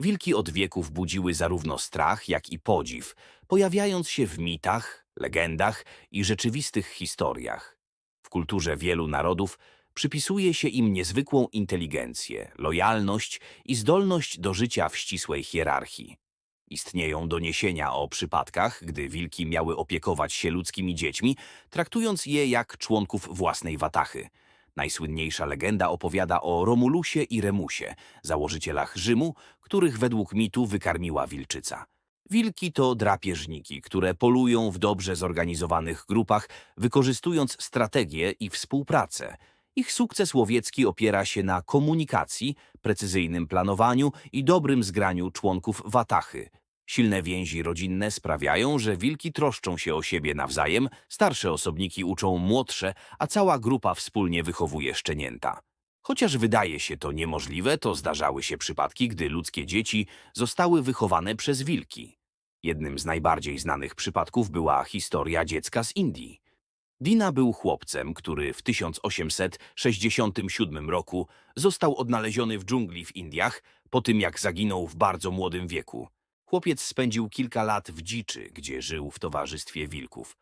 Wilki od wieków budziły zarówno strach, jak i podziw, pojawiając się w mitach, legendach i rzeczywistych historiach. W kulturze wielu narodów przypisuje się im niezwykłą inteligencję, lojalność i zdolność do życia w ścisłej hierarchii. Istnieją doniesienia o przypadkach, gdy wilki miały opiekować się ludzkimi dziećmi, traktując je jak członków własnej watachy. Najsłynniejsza legenda opowiada o Romulusie i Remusie, założycielach Rzymu, których według mitu wykarmiła wilczyca. Wilki to drapieżniki, które polują w dobrze zorganizowanych grupach, wykorzystując strategię i współpracę. Ich sukces łowiecki opiera się na komunikacji, precyzyjnym planowaniu i dobrym zgraniu członków watachy. Silne więzi rodzinne sprawiają, że wilki troszczą się o siebie nawzajem, starsze osobniki uczą młodsze, a cała grupa wspólnie wychowuje szczenięta. Chociaż wydaje się to niemożliwe, to zdarzały się przypadki, gdy ludzkie dzieci zostały wychowane przez wilki. Jednym z najbardziej znanych przypadków była historia dziecka z Indii. Dina był chłopcem, który w 1867 roku został odnaleziony w dżungli w Indiach po tym, jak zaginął w bardzo młodym wieku. Chłopiec spędził kilka lat w dziczy, gdzie żył w towarzystwie wilków.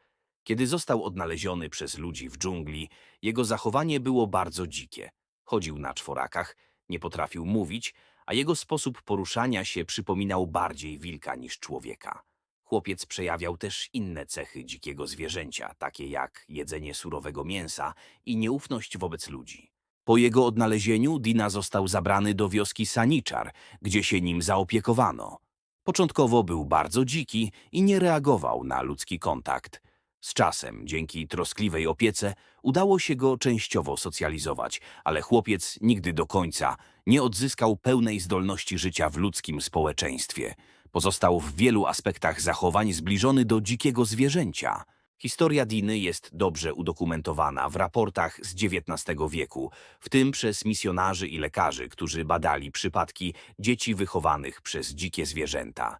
Kiedy został odnaleziony przez ludzi w dżungli, jego zachowanie było bardzo dzikie. Chodził na czworakach, nie potrafił mówić, a jego sposób poruszania się przypominał bardziej wilka niż człowieka. Chłopiec przejawiał też inne cechy dzikiego zwierzęcia, takie jak jedzenie surowego mięsa i nieufność wobec ludzi. Po jego odnalezieniu Dina został zabrany do wioski Saniczar, gdzie się nim zaopiekowano. Początkowo był bardzo dziki i nie reagował na ludzki kontakt. Z czasem, dzięki troskliwej opiece, udało się go częściowo socjalizować, ale chłopiec nigdy do końca nie odzyskał pełnej zdolności życia w ludzkim społeczeństwie. Pozostał w wielu aspektach zachowań zbliżony do dzikiego zwierzęcia. Historia Diny jest dobrze udokumentowana w raportach z XIX wieku, w tym przez misjonarzy i lekarzy, którzy badali przypadki dzieci wychowanych przez dzikie zwierzęta.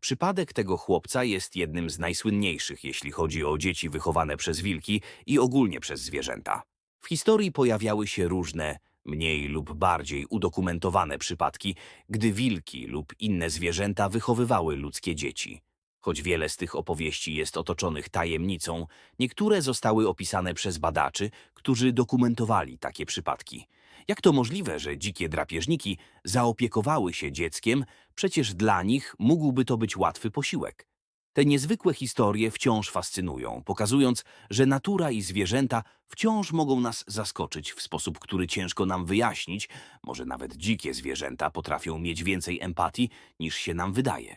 Przypadek tego chłopca jest jednym z najsłynniejszych, jeśli chodzi o dzieci wychowane przez wilki i ogólnie przez zwierzęta. W historii pojawiały się różne, mniej lub bardziej udokumentowane przypadki, gdy wilki lub inne zwierzęta wychowywały ludzkie dzieci. Choć wiele z tych opowieści jest otoczonych tajemnicą, niektóre zostały opisane przez badaczy, którzy dokumentowali takie przypadki. Jak to możliwe, że dzikie drapieżniki zaopiekowały się dzieckiem, przecież dla nich mógłby to być łatwy posiłek? Te niezwykłe historie wciąż fascynują, pokazując, że natura i zwierzęta wciąż mogą nas zaskoczyć w sposób, który ciężko nam wyjaśnić. Może nawet dzikie zwierzęta potrafią mieć więcej empatii niż się nam wydaje.